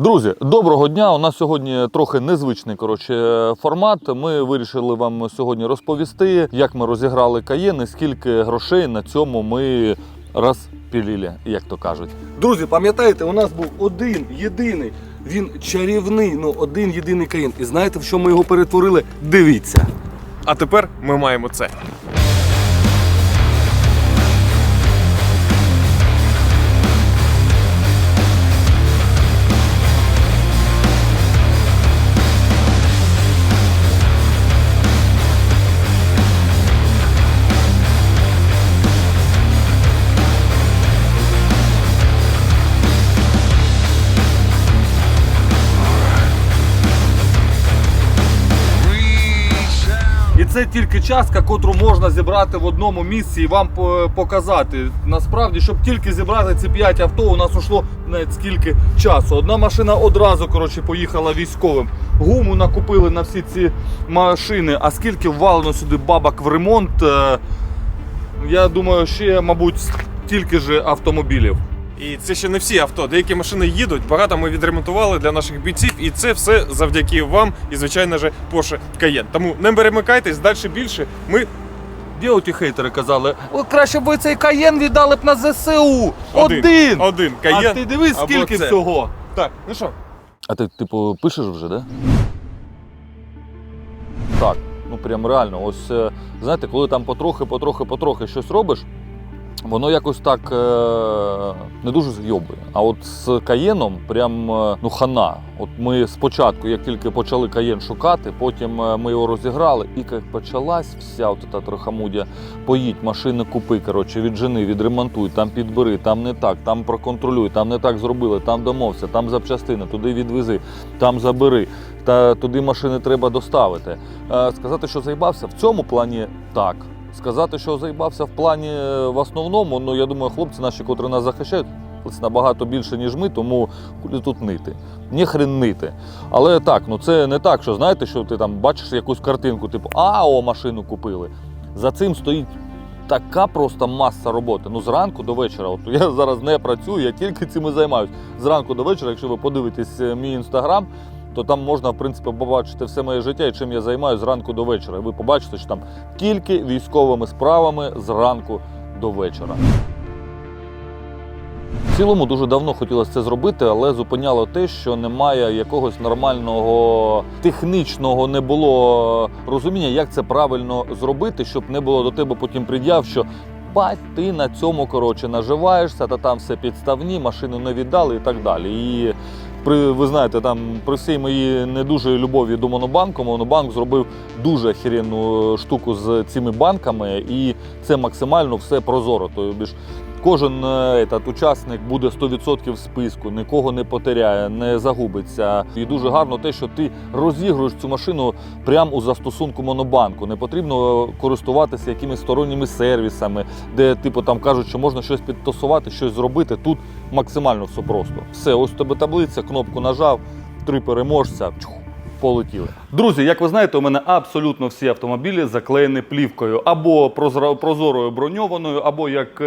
Друзі, доброго дня. У нас сьогодні трохи незвичний коротше, формат. Ми вирішили вам сьогодні розповісти, як ми розіграли каєн і скільки грошей на цьому ми розпілили, як то кажуть. Друзі, пам'ятаєте, у нас був один єдиний, він чарівний, ну один єдиний каєн. І знаєте, в що ми його перетворили? Дивіться. А тепер ми маємо це. Це тільки частка, котру можна зібрати в одному місці і вам показати. Насправді, щоб тільки зібрати ці 5 авто, у нас ушло навіть скільки часу. Одна машина одразу коротше, поїхала військовим. Гуму накупили на всі ці машини. А скільки ввалено сюди бабок в ремонт, е, я думаю, ще, мабуть, стільки ж автомобілів. І це ще не всі авто. Деякі машини їдуть, багато ми відремонтували для наших бійців, і це все завдяки вам і, звичайно ж, Porsche Cayenne. Тому не перемикайтесь, далі більше. Ми Де оті хейтери казали, О, краще б ви цей каєн віддали б на ЗСУ. Один! Один А ти дивись, або скільки це. всього. Так, ну що, А ти, типу, пишеш вже, да? Так, ну прям реально. Ось е, знаєте, коли там потрохи, потрохи, потрохи щось робиш, воно якось так е, не дуже зйобує. А от з каєном прям е, ну хана. От ми спочатку, як тільки почали каєн шукати, потім е, ми його розіграли, і як почалась вся от та трохамудя, поїдь, машини купи, коротше, віджени, відремонтуй, там підбери, там не так, там проконтролюй, там не так зробили, там домовся, там запчастини, туди відвези, там забери. Та туди машини треба доставити. Сказати, що заїбався в цьому плані так. Сказати, що заїбався в плані е, в основному, ну я думаю, хлопці наші, котрі нас захищають, набагато більше, ніж ми, тому куди тут нити. Ні хрен нити. Але так, ну це не так, що знаєте, що ти там бачиш якусь картинку, типу, а о, машину купили. За цим стоїть така просто маса роботи. Ну, зранку до вечора. От я зараз не працюю, я тільки цим і займаюся. Зранку до вечора, якщо ви подивитесь е, мій інстаграм, то там можна, в принципі, побачити все моє життя і чим я займаюся зранку до вечора. Ви побачите, що там тільки військовими справами зранку до вечора. В цілому дуже давно хотілося це зробити, але зупиняло те, що немає якогось нормального технічного не було розуміння, як це правильно зробити, щоб не було до тебе потім пред'яв, що бать, ти на цьому коротше наживаєшся, та там все підставні, машину не віддали і так далі. І при ви знаєте, там при всій моїй не дуже любові до монобанку, монобанк зробив дуже охеренну штуку з цими банками, і це максимально все прозоро. Ж кожен е, етат, учасник буде 100% в списку, нікого не потеряє, не загубиться. І дуже гарно те, що ти розігруєш цю машину прямо у застосунку монобанку. Не потрібно користуватися якимись сторонніми сервісами, де типу там кажуть, що можна щось підтасувати, щось зробити. Тут максимально все просто. Все, ось у тебе таблиця, кнопку нажав, три переможця. Полетіли. Друзі, як ви знаєте, у мене абсолютно всі автомобілі заклеєні плівкою або прозорою броньованою, або як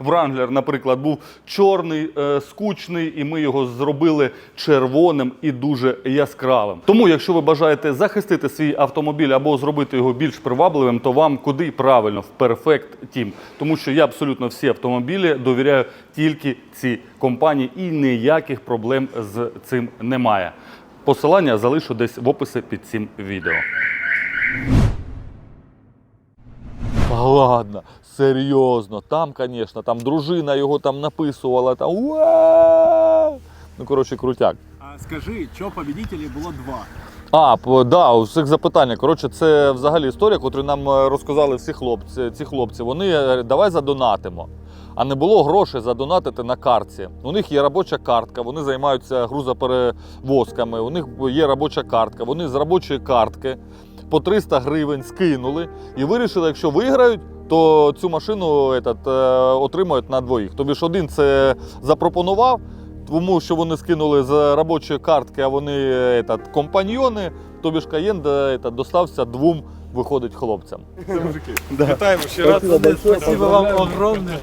Wrangler, наприклад, був чорний, е, скучний, і ми його зробили червоним і дуже яскравим. Тому, якщо ви бажаєте захистити свій автомобіль або зробити його більш привабливим, то вам куди правильно в Perfect Team. Тому що я абсолютно всі автомобілі довіряю тільки цій компанії, і ніяких проблем з цим немає. Посилання залишу десь в описі під цим відео. Ладно, серйозно, там, звісно, там дружина його там написувала, там «Уа!» Ну, коротше, крутяк. А скажи, що победителей було два? А, да, у всіх запитання. Коротше, це взагалі історія, яку нам е, розказали всі хлопці. Ці хлопці. Вони е, давай задонатимо А не було грошей задонатити на картці. У них є робоча картка, вони займаються грузоперевозками, у них є робоча картка. Вони з робочої картки по 300 гривень скинули і вирішили, якщо виграють, то цю машину этот, е, отримають на двоїх. Тобі ж один це запропонував, тому що вони скинули з робочої картки, а вони е, этот, компаньйони, тобі ж Каєн е, этот, достався двом виходить хлопцям. Це мужики. Вітаємо ще раз. Спасибо вам огромное.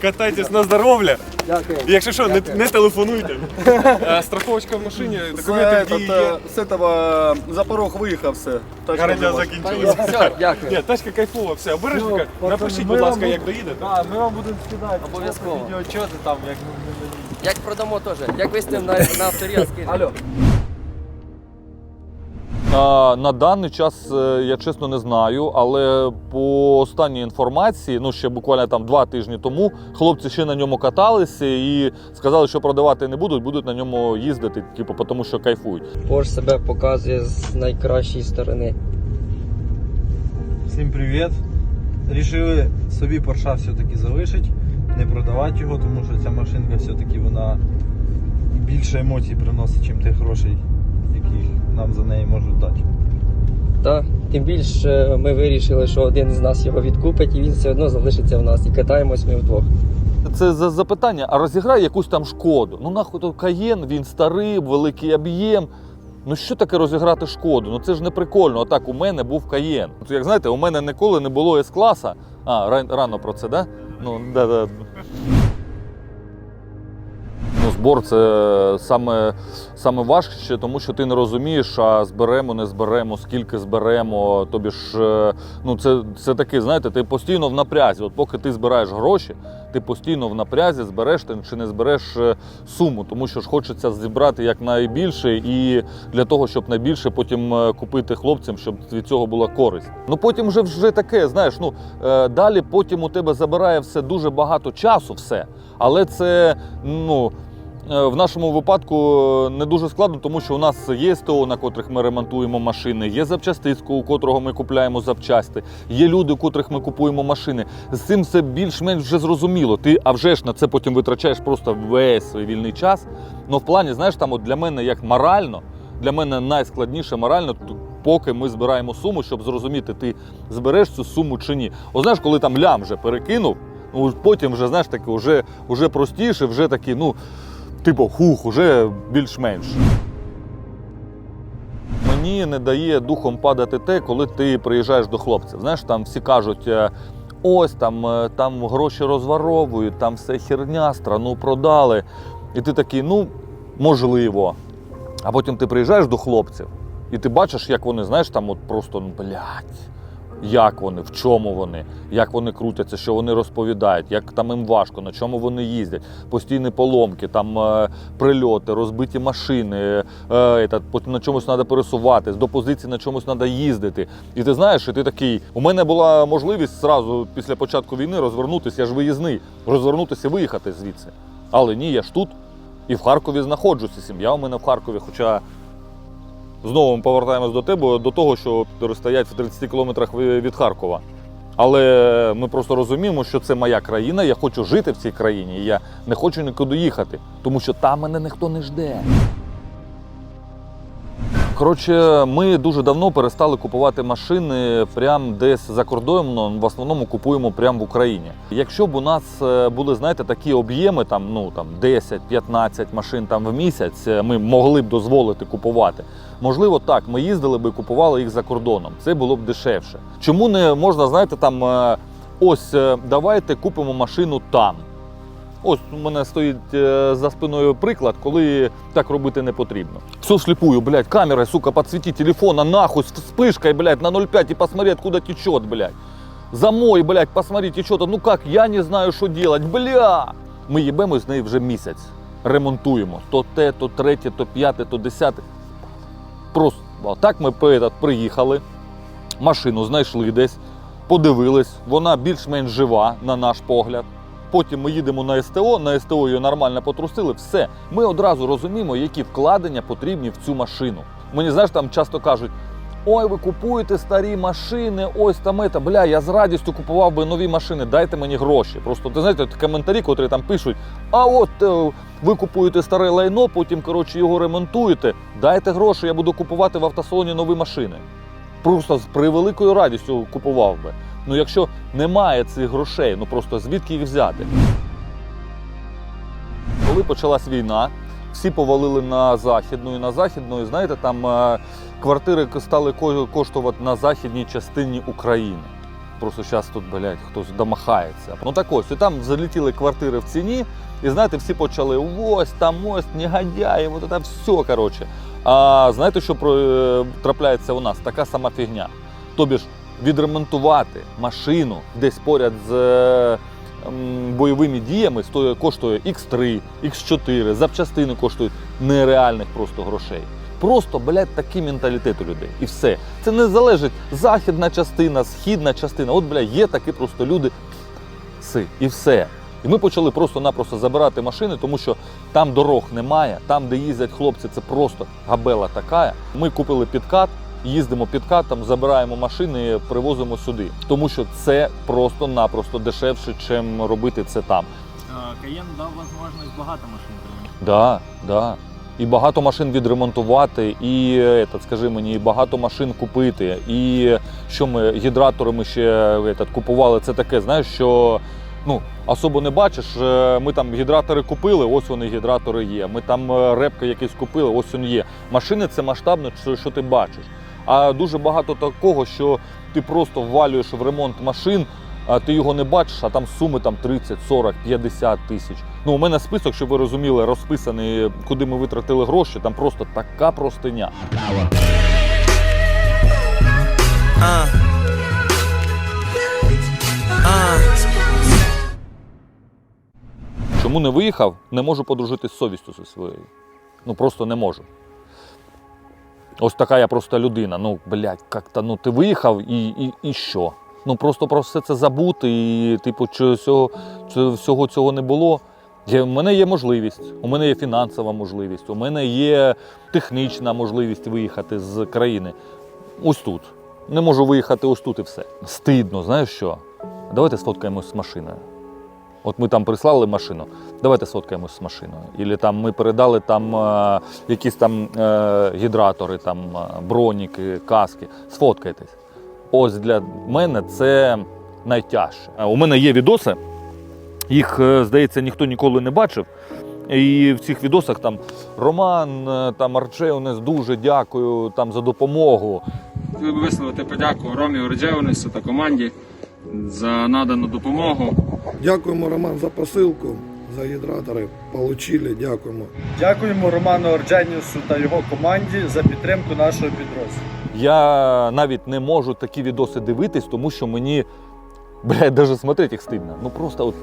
Катайтесь на здоров'я. Дякую. І Якщо що, не, не телефонуйте. Е, Страховочка в машині, документи в дії є. З этого за порог виїхав все. Тачка Гарантія закінчилася. Все, дякую. Ні, тачка кайфова, все, обережненько. Ну, Напишіть, будь ласка, як доїдете. Ми вам будемо скидати Обов'язково. відеоотчети там, як ми. Як продамо теж. Як виставимо на, на авторі. Алло. А, на даний час е, я чесно не знаю, але по останній інформації, ну ще буквально там два тижні тому, хлопці ще на ньому каталися і сказали, що продавати не будуть, будуть на ньому їздити, типу, тому що кайфують. Порш себе показує з найкращої сторони. Всім привіт! Рішили собі Порша все-таки залишити, не продавати його, тому що ця машинка все-таки вона більше емоцій приносить, ніж тих грошей, які нам за неї можуть дати. Та тим більше ми вирішили, що один з нас його відкупить і він все одно залишиться в нас. І катаємось ми вдвох. Це за запитання, а розіграй якусь там шкоду. Ну нахуй то каєн, він старий, великий об'єм. Ну що таке розіграти шкоду? Ну це ж не прикольно. Отак у мене був каєн. От як знаєте, у мене ніколи не було С-класа. А, ран- рано про це, да? Ну, да, да. Ну, збор це саме, саме важче, тому що ти не розумієш, а зберемо, не зберемо, скільки зберемо. Тобі ж, е, ну це, це таке, знаєте, ти постійно в напрязі. От поки ти збираєш гроші, ти постійно в напрязі збереш ти чи не збереш е, суму, тому що ж хочеться зібрати якнайбільше і для того, щоб найбільше потім е, купити хлопцям, щоб від цього була користь. Ну потім вже вже таке, знаєш, ну далі потім у тебе забирає все дуже багато часу, все, але це ну. Е, В нашому випадку е, не дуже складно, тому що у нас є СТО, на котрих ми ремонтуємо машини, є запчастицтво, у котрого ми купляємо запчасти, є люди, у котрих ми купуємо машини. З цим все більш-менш вже зрозуміло. Ти а вже ж на це потім витрачаєш просто весь свій вільний час. Ну, в плані, знаєш, там от для мене як морально, для мене найскладніше морально, поки ми збираємо суму, щоб зрозуміти, ти збереш цю суму чи ні. О, знаєш, коли там лям вже перекинув, ну потім вже знаєш таке, вже, вже простіше, вже такі, ну. Типу, хух, уже більш-менш. Мені не дає духом падати те, коли ти приїжджаєш до хлопців. Знаєш, там всі кажуть, е, ось там, е, там гроші розворовують, там все херня, страну продали. І ти такий, ну, можливо. А потім ти приїжджаєш до хлопців, і ти бачиш, як вони, знаєш, там от просто, ну, блядь, як вони, в чому вони, як вони крутяться, що вони розповідають, як там їм важко, на чому вони їздять, постійні поломки, там е, прильоти, розбиті машини, е, потім на чомусь треба пересуватись, до позиції на чомусь треба їздити. І ти знаєш, і ти такий. У мене була можливість зразу після початку війни розвернутися, я ж виїзний, розвернутися і виїхати звідси. Але ні, я ж тут і в Харкові знаходжуся. Сім'я у мене в Харкові, хоча. Знову ми повертаємось до тебе, до того, що стоять в 30 кілометрах від Харкова. Але ми просто розуміємо, що це моя країна, я хочу жити в цій країні, і я не хочу нікуди їхати, тому що там мене ніхто не жде. Коротше, ми дуже давно перестали купувати машини прямо десь за кордоном, в основному купуємо прямо в Україні. Якщо б у нас е, були, знаєте, такі об'єми, там, ну, там 10-15 машин там, в місяць, е, ми могли б дозволити купувати. Можливо, так, ми їздили би і купували їх за кордоном. Це було б дешевше. Чому не можна, знаєте, там е, ось давайте купимо машину там. Ось у мене стоїть е, за спиною приклад, коли так робити не потрібно. Все вслепую, блядь, камерой, сука, подсвети телефона, нахуй, с вспышкой, блядь, на 0,5 и посмотри, откуда течет, блядь. Замой, блядь, посмотри, течет. Ну как, я не знаю, що делать, бля. Ми їбемо з неї вже місяць. Ремонтуємо. То те, то третє, то п'яте, то десяте. Просто так ми приїхали, машину знайшли десь, подивились, вона більш-менш жива, на наш погляд. Потім ми їдемо на СТО, на СТО її нормально потрусили, все. Ми одразу розуміємо, які вкладення потрібні в цю машину. Мені знаєш, там часто кажуть: ой, ви купуєте старі машини, ось там ета. Бля, я з радістю купував би нові машини, дайте мені гроші. Просто ти знаєте, коментарі, котрі там пишуть: а от е, ви купуєте старе лайно, потім коротше його ремонтуєте. Дайте гроші, я буду купувати в автосалоні нові машини. Просто з превеликою радістю купував би. Ну якщо немає цих грошей, ну просто звідки їх взяти? Коли почалась війна, всі повалили на західну і на західну, і знаєте, там е, квартири стали ко- коштувати на західній частині України. Просто зараз тут, блядь, хтось домахається. Ну так ось, і там залетіли квартири в ціні, і знаєте, всі почали ось там ось, негодяї, от це все, коротше. А знаєте, що е, трапляється у нас? Така сама фігня. Тобі ж відремонтувати машину десь поряд з е, бойовими діями стоїть, коштує X3, X4, запчастини коштують нереальних просто грошей. Просто, блядь, такий менталітет у людей. І все. Це не залежить західна частина, східна частина. От, блядь, є такі просто люди. Си. І все. І ми почали просто-напросто забирати машини, тому що там дорог немає, там, де їздять хлопці, це просто габела така. Ми купили підкат, їздимо підкатом, забираємо машини, привозимо сюди. Тому що це просто-напросто дешевше, ніж робити це там. Каєн дав можливість багато машин прийняти. Да, да. І багато машин відремонтувати, і этот, скажи мені, і багато машин купити. І що ми гідратори ми ще этот, купували. Це таке, знаєш, що ну особо не бачиш. е, Ми там гідратори купили, ось вони гідратори є. Ми там е, репки якісь купили, ось він є. Машини це масштабно, що, що ти бачиш. А дуже багато такого, що ти просто ввалюєш в ремонт машин. А ти його не бачиш, а там суми там 30, 40, 50 тисяч. Ну, у мене список, щоб ви розуміли, розписаний, куди ми витратили гроші. Там просто така простиня. Чому не виїхав? Не можу подружитись з совістю зі своєю. Ну просто не можу. Ось така я просто людина. Ну, блядь, як-то, ну ти виїхав і, і, і що? Ну просто про все це забути, і типу, чи всього, цього не було. У мене є можливість, у мене є фінансова можливість, у мене є технічна можливість виїхати з країни. Ось тут. Не можу виїхати ось тут і все. Стидно, знаєш що? Давайте сфоткаємось з машиною. От ми там прислали машину, давайте сфоткаємось з машиною. Ілі там ми передали там е, якісь там е, гідратори, там е, броніки, каски. Сфоткайтесь. Ось для мене це найтяжче. Е, У мене є відоси, їх, е, здається, ніхто ніколи не бачив. І в цих відосах там Роман, там Арчеонес, дуже дякую там за допомогу. Хотів би висловити подяку Ромі Орджеонесу та команді за надану допомогу. Дякуємо, Роман, за посилку, за гідратори. Получили, дякуємо. Дякуємо Роману Ордженісу та його команді за підтримку нашого підрозділу. Я навіть не можу такі відоси дивитись, тому що мені, блядь, навіть смотреть їх стидно. Ну просто от.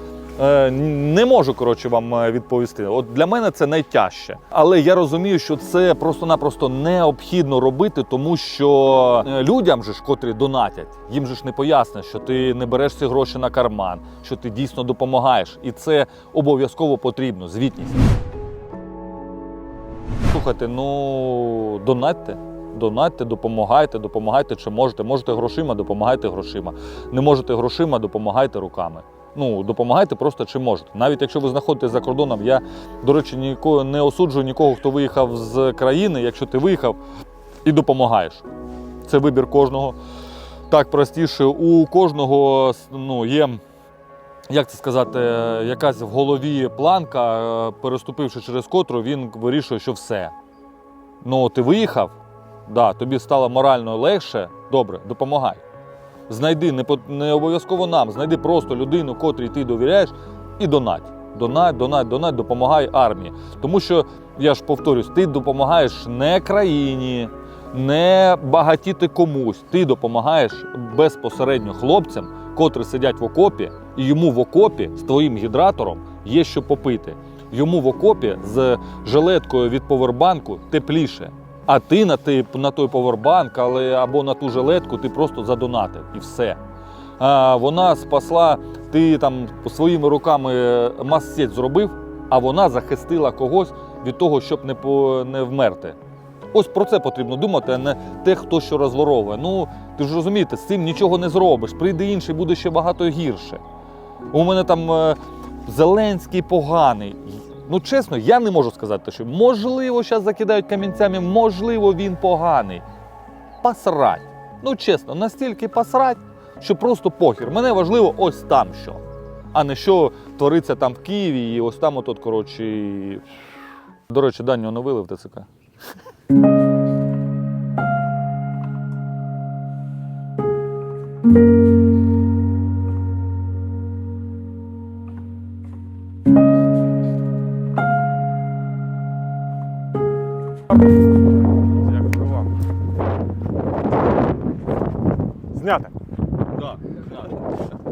Е, Не можу коротше вам е, відповісти. От для мене це найтяжче. Але я розумію, що це просто-напросто необхідно робити, тому що е, людям же ж, котрі донатять, їм же ж не пояснять, що ти не береш ці гроші на карман, що ти дійсно допомагаєш. І це обов'язково потрібно. Звітність. Слухайте, ну донатьте. Донатьте, допомагайте, допомагайте, чи можете. Можете грошима, допомагайте грошима. Не можете грошима, допомагайте руками. Ну, допомагайте просто чи можете. Навіть якщо ви знаходитесь за кордоном, я, до речі, нікого не осуджую нікого, хто виїхав з країни, якщо ти виїхав і допомагаєш. Це вибір кожного. Так простіше. У кожного ну, є, як це сказати, якась в голові планка, е, переступивши через котру, він вирішує, що все. Ну, ти виїхав, да, тобі стало морально легше, добре, допомагай. Знайди не, не обов'язково нам, знайди просто людину, котрій ти довіряєш, і донать. Донать, донать, донать, допомагай армії. Тому що, я ж повторюсь, ти допомагаєш не країні, не багатіти комусь. Ти допомагаєш безпосередньо хлопцям, котрі сидять в окопі, і йому в окопі з твоїм гідратором є що попити. Йому в окопі з жилеткою від повербанку тепліше. А ти на, ти, на той повербанк але, або на ту жилетку ти просто задонатив і все. А, вона спасла, ти там своїми руками мас-сеть зробив, а вона захистила когось від того, щоб не, по, не вмерти. Ось про це потрібно думати, а не те, хто що розворовує. Ну, ти ж розумієте, з цим нічого не зробиш. Прийде інший, буде ще багато гірше. У мене там е, Зеленський поганий. Ну, чесно, я не можу сказати, що можливо, зараз закидають камінцями, можливо, він поганий. Посрать. Ну, чесно, настільки посрать, що просто похір. Мене важливо ось там що. А не що твориться там в Києві і ось там отут, коротше. До речі, даню новили в ТЦК.